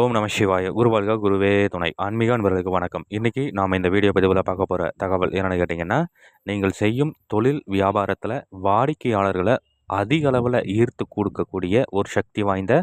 ஓம் நம சிவாய. குருவாழ்க குருவே துணை. ஆன்மீக அன்பர்களுக்கு வணக்கம். இன்றைக்கி நாம் இந்த வீடியோ பதிவில் பார்க்க போகிற தகவல் என்னென்னு கேட்டிங்கன்னா நீங்கள் செய்யும் தொழில் வியாபாரத்தில் வாடிக்கையாளர்களை அதிக அளவில் ஈர்த்து கொடுக்கக்கூடிய ஒரு சக்தி வாய்ந்த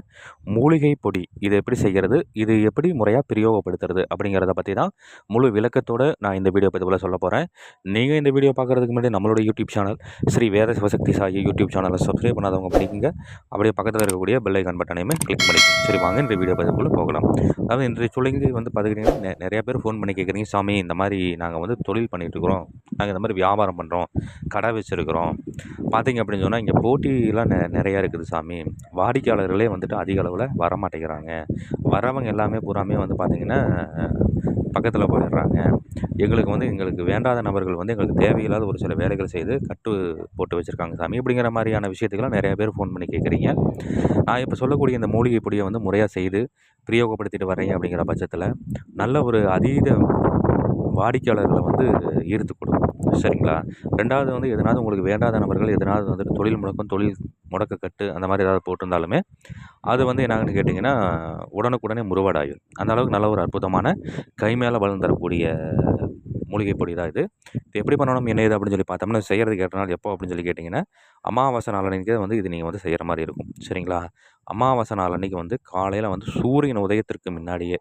மூலிகை பொடி. இது எப்படி செய்கிறது இது எப்படி முறையாக பிரயோகப்படுத்துறது? அப்படிங்கிறத பற்றி தான் முழு விளக்கத்தோடு நான் இந்த வீடியோ பதிவில் சொல்ல போகிறேன் நீங்கள் இந்த வீடியோ பார்க்குறதுக்கு முன்னாடி நம்மளோட YouTube channel Shri Veda Sivasakthi Sai YouTube சேனலை சப்ஸ்கிரைப் பண்ணாதவங்க பண்ணிக்கோங்க அப்படியே பக்கத்தில் இருக்கக்கூடிய பெல்லை பட்டனையுமே கிளிக் பண்ணிக்கோங்க. சரி வாங்க இந்த வீடியோ பதிவுக்குள்ளே போகலாம். அதாவது இன்றைய சொல்லிங்க வந்து பார்த்துக்கிட்டிங்கன்னா நிறையா பேர் ஃபோன் பண்ணி கேட்குறீங்க சாமி இந்த மாதிரி நாங்கள் வந்து தொழில் பண்ணிகிட்ருக்குறோம் நாங்கள் இந்த மாதிரி வியாபாரம் பண்ணுறோம் கடை வச்சுருக்குறோம். பார்த்தீங்க அப்படின்னு சொன்னால் இங்கே போட்டியெலாம் நெ நிறையா இருக்குது சாமி. வாடிக்கையாளர்களே வந்துட்டு அதிக அளவில் வர மாட்டேங்கிறாங்க வரவங்க எல்லாமே பூராமே வந்து பார்த்திங்கன்னா பக்கத்தில் போயிடுறாங்க. எங்களுக்கு வந்து எங்களுக்கு வேண்டாத நபர்கள் வந்து எங்களுக்கு தேவையில்லாத ஒரு சில வேலைகள் செய்து கட்டு போட்டு வச்சுருக்காங்க சாமி. அப்படிங்கிற மாதிரியான விஷயத்துக்கெல்லாம் நிறையா பேர் ஃபோன் பண்ணி கேட்குறீங்க நான் இப்போ சொல்லக்கூடிய இந்த மூலிகை பொடியை வந்து முறையாக செய்து பிரயோகப்படுத்திட்டு வரேன் அப்படிங்கிற பட்சத்தில் நல்ல ஒரு அதீத வாடிக்கையாளர்களை வந்து ஈர்த்து கொடுக்கும். சரிங்களா? ரெண்டாவது வந்து எதனாவது உங்களுக்கு வேண்டாத நபர்கள் எதனாவது வந்துட்டு தொழில் முடக்கம் தொழில் முடக்கக்கட்டு அந்த மாதிரி ஏதாவது போட்டிருந்தாலுமே அது வந்து என்னாகன்னு கேட்டிங்கன்னா உடனுக்குடனே முருவடாயும் அந்த அளவுக்கு நல்ல ஒரு அற்புதமான கை மேலே வளர்ந்து தரக்கூடிய மூலிகை பொடி தான் இது. இது எப்படி பண்ணணும் என்ன இது அப்படின்னு சொல்லி பார்த்தோம்னா செய்கிறதுக்கு ஏற்ற நாள் எப்போ அப்படின்னு சொல்லி கேட்டிங்கன்னா அமாவாசை நாள் அன்றைக்கி வந்து இது நீங்கள் வந்து செய்கிற மாதிரி இருக்கும். சரிங்களா? அமாவாசை நாள் அன்றைக்கி வந்து காலையில் வந்து சூரியன் உதயத்திற்கு முன்னாடியே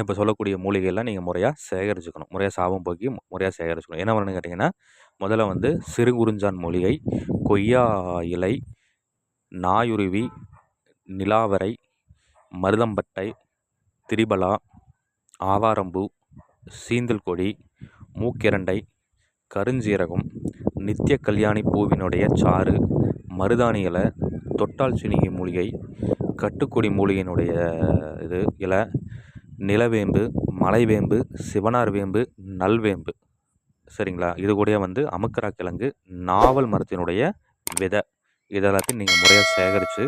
இப்போ சொல்லக்கூடிய மூலிகைலாம் நீங்கள் முறையாக சேகரிச்சுக்கணும். முறையாக சாபம் போக்கி முறையாக சேகரிச்சுக்கணும். என்ன பண்ணணும்னு கேட்டிங்கன்னா முதல்ல வந்து சிறுகுறிஞ்சான் மூலிகை கொய்யா இலை நாயுருவி நிலாவரை மருதம்பட்டை திரிபலா ஆவாரம்பூ சீந்தல் கொடி மூக்கிரண்டை கருஞ்சீரகம் நித்திய கல்யாணி பூவினுடைய சாறு மருதாணி இலை தொட்டால் சினிகை மூலிகை கட்டுக்கொடி மூலிகையினுடைய இது இலை நிலவேம்பு மலைவேம்பு சிவனார் வேம்பு நல்வேம்பு. சரிங்களா? இது கூட வந்து அமுக்கரா கிழங்கு நாவல் மரத்தினுடைய விதை. இதெல்லாத்தையும் நீங்கள் முறையாக சேகரித்து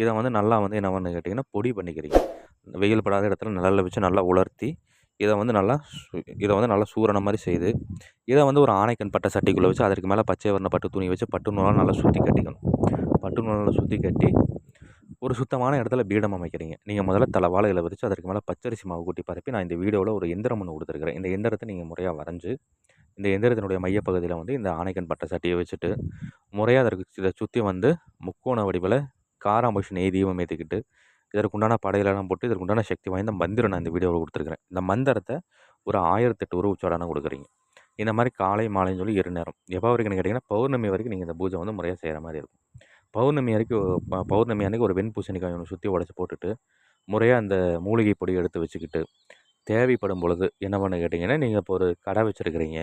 இதை வந்து நல்லா வந்து என்ன பண்ணு கேட்டிங்கன்னா பொடி பண்ணிக்கிறீங்க. வெயில் படாத இடத்துல நிழலில் வச்சு நல்லா உலர்த்தி இதை வந்து நல்லா இதை வந்து நல்லா சூரண மாதிரி செய்து இதை வந்து ஒரு ஆணைக்கண் பட்டை சட்டிக்குள்ளே வச்சு அதற்கு மேலே பச்சை வர்ண பட்டு துணி வச்சு பட்டு நூலாக நல்லா சுற்றி கட்டிக்கணும். பட்டு நூலால் சுற்றி கட்டி ஒரு சுத்தமான இடத்துல பீடம் அமைக்கிறீங்க. நீங்கள் முதல்ல தலை வாழையில் விரித்து அதற்கு மேலே பச்சரிசி மாவு கூட்டி பரப்பி நான் இந்த வீடியோவில் ஒரு எந்திரம் ஒன்று கொடுத்துருக்குறேன். இந்த எந்திரத்தை நீங்கள் முறையாக வரைஞ்சி இந்த எந்திரத்தினுடைய மையப்பகுதியில் வந்து இந்த ஆணைக்கன் பட்டை சட்டியை வச்சுட்டு முறையாக அதற்கு இதை சுற்றி வந்து முக்கோண வடிவில் காராம்பஷி நெய் தீபம் ஏற்றிக்கிட்டு இதற்குண்டான படையிலெல்லாம் போட்டு இதற்குண்டான சக்தி வாய்ந்த மந்திரம் நான் இந்த வீடியோவில் கொடுத்துருக்குறேன். இந்த மந்திரத்தை ஒரு ஆயிரத்தெட்டு உருவ உச்சாடனை கொடுக்குறீங்க. இந்த மாதிரி காலை மாலைன்னு சொல்லி இரு நேரம். எப்போ வரைக்கும் கேட்டிங்கன்னா பௌர்ணமி வரைக்கும் நீங்கள் இந்த பூஜை வந்து முறையாக செய்கிற மாதிரி இருக்கும். பௌர்ணமி வரைக்கும் பௌர்ணமி அன்றைக்கி ஒரு வெண்பூசணிக்காய் ஒன்று சுற்றி உடச்சி போட்டுட்டு முறையாக அந்த மூலிகை பொடி எடுத்து வச்சுக்கிட்டு தேவைப்படும் பொழுது என்ன பண்ண கேட்டிங்கன்னா நீங்கள் இப்போ ஒரு கடை வச்சுருக்கிறீங்க.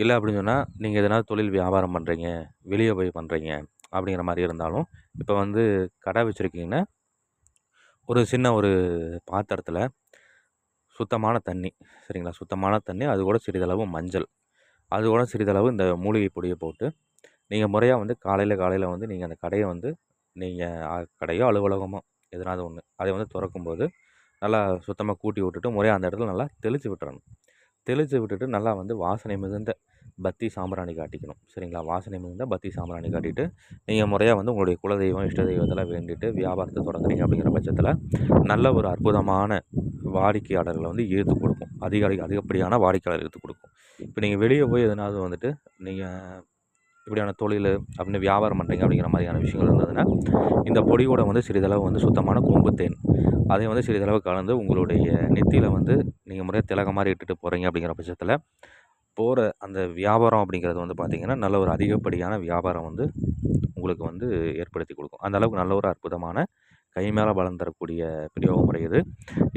இல்லை அப்படின்னு சொன்னால் நீங்கள் எதனால் தொழில் வியாபாரம் பண்ணுறீங்க வெளியே போய் பண்ணுறீங்க அப்படிங்கிற மாதிரி இருந்தாலும் இப்போ வந்து கடை வச்சுருக்கீங்கன்னா ஒரு சின்ன ஒரு பாத்திரத்தில் சுத்தமான தண்ணி சரிங்களா? சுத்தமான தண்ணி அது கூட சிறிதளவு மஞ்சள். அது கூட சிறிதளவு இந்த மூலிகை பொடியை போட்டு நீங்கள் முறையாக வந்து காலையில் காலையில் வந்து நீங்கள் அந்த கடையை வந்து நீங்கள் கடையோ அலுவலகமோ எதனாவது ஒன்று அதை வந்து திறக்கும்போது நல்லா சுத்தமாக கூட்டி விட்டுட்டு முறையாக அந்த இடத்துல நல்லா தெளித்து விட்டுறணும். தெளித்து விட்டுட்டு நல்லா வந்து வாசனை மிகுந்த பத்தி சாம்பிராணி காட்டிக்கணும். சரிங்களா? வாசனை மிகுந்த பத்தி சாம்பிராணி காட்டிட்டு நீங்கள் முறையாக வந்து உங்களுடைய குலதெய்வம் இஷ்ட தெய்வத்தெல்லாம் வேண்டிட்டு வியாபாரத்தை தொடங்குறீங்க அப்படிங்கிற பட்சத்தில் நல்ல ஒரு அற்புதமான வாடிக்கையாளர்களை வந்து ஈர்த்து கொடுக்கும். அதிக அதிகப்படியான வாடிக்கையாளர் ஈர்த்து கொடுக்கும். இப்போ நீங்கள் வெளியே போய் எதனாவது வந்துட்டு நீங்கள் இப்படியான தொழில் அப்படின்னு வியாபாரம் பண்ணுறீங்க அப்படிங்கிற மாதிரியான விஷயங்கள் இருந்ததுன்னா இந்த பொடியோட வந்து சிறிதளவு வந்து சுத்தமான கொம்பு தேன். அதை வந்து சிறிதளவு கலந்து உங்களுடைய நெத்தியில் வந்து நீங்கள் முறையாக திலக மாதிரி இட்டுட்டு போகிறீங்க அப்படிங்கிற பட்சத்தில் போகிற அந்த வியாபாரம் அப்படிங்கிறது வந்து பார்த்திங்கன்னா நல்ல ஒரு அதிகப்படியான வியாபாரம் வந்து உங்களுக்கு வந்து ஏற்படுத்தி கொடுக்கும். அந்த அளவுக்கு நல்ல ஒரு அற்புதமான கை மேலே பலம் தரக்கூடிய பிரயோக முறை இது.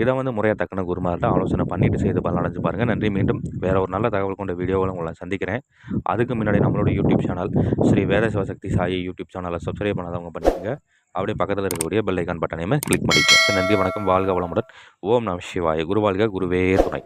இதை வந்து முறையாக தக்கன குருமார்கிட்ட ஆலோசனை பண்ணிவிட்டு செய்து பலன் அடைஞ்சு பாருங்கள் நன்றி. மீண்டும் வேறு ஒரு நல்ல தகவல் கொண்ட வீடியோவில் உங்களை சந்திக்கிறேன். அதுக்கு முன்னாடி நம்மளோட YouTube channel Shri Veda Sivasakthi Sai YouTube சேனலை சப்ஸ்கிரைப் பண்ணாதவங்க பண்ணிக்கோங்க. அப்படியே பக்கத்தில் இருக்கக்கூடிய பெல் ஐக்கான் பட்டனையுமே கிளிக் பண்ணிக்கோங்க. நன்றி வணக்கம். வாழ்க வளமுடன். ஓம் நம சிவாய. குருவாழ்க குருவே துணை.